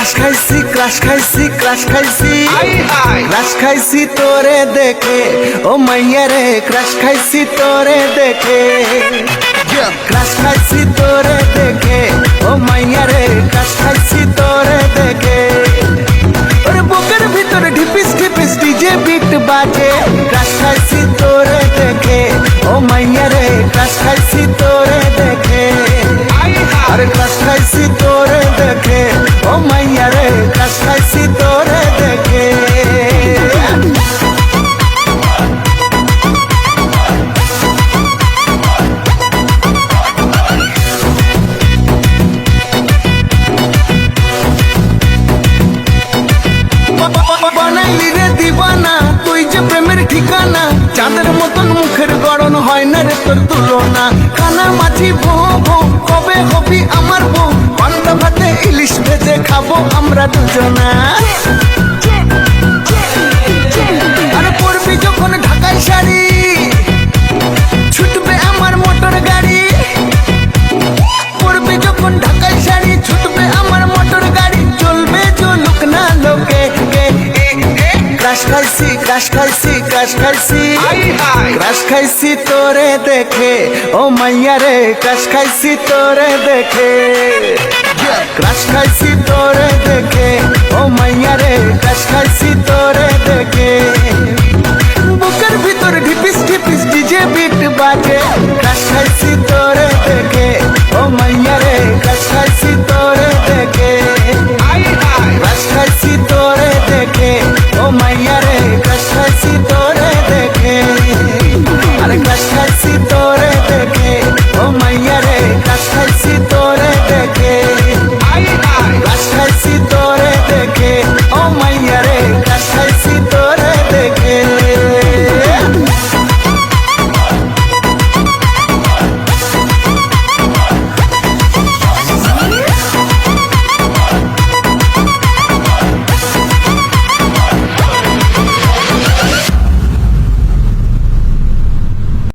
Crush খাইছি crush খাইছি crush খাইছি। ক্রাশ খাইছি তোরে দেখে ও মাইয়া রে ক্রাশ খাইছি তোরে দেখে। ক্রাশ খাইছি প্রেমের ঠিকানা? চাঁদের মতন মুখের গড়ন হয় না রে তোর তুলনা। কানা মাছি ভো ভো কবে হবি আমার বউ? পান্তা ভাতে ইলিশ ভেজে খাব আমরা দুজনা। ক্রাশ খাইছি ক্রাশ খাইছি ক্রাশ খাইছি। ক্রাশ খাইছি তোরে দেখে ও মাইয়া রে ক্রাশ খাইছি তোরে দেখে। ক্রাশ খাইছি তোরে দেখে ও মাইয়া রে ক্রাশ খাইছি তোরে দেখে। বুকের ভিতর ঢিপিস ঢিপিস ডিজে বিট বাজে। মাইয়া রে ক্রাশ খাইছি তোরে।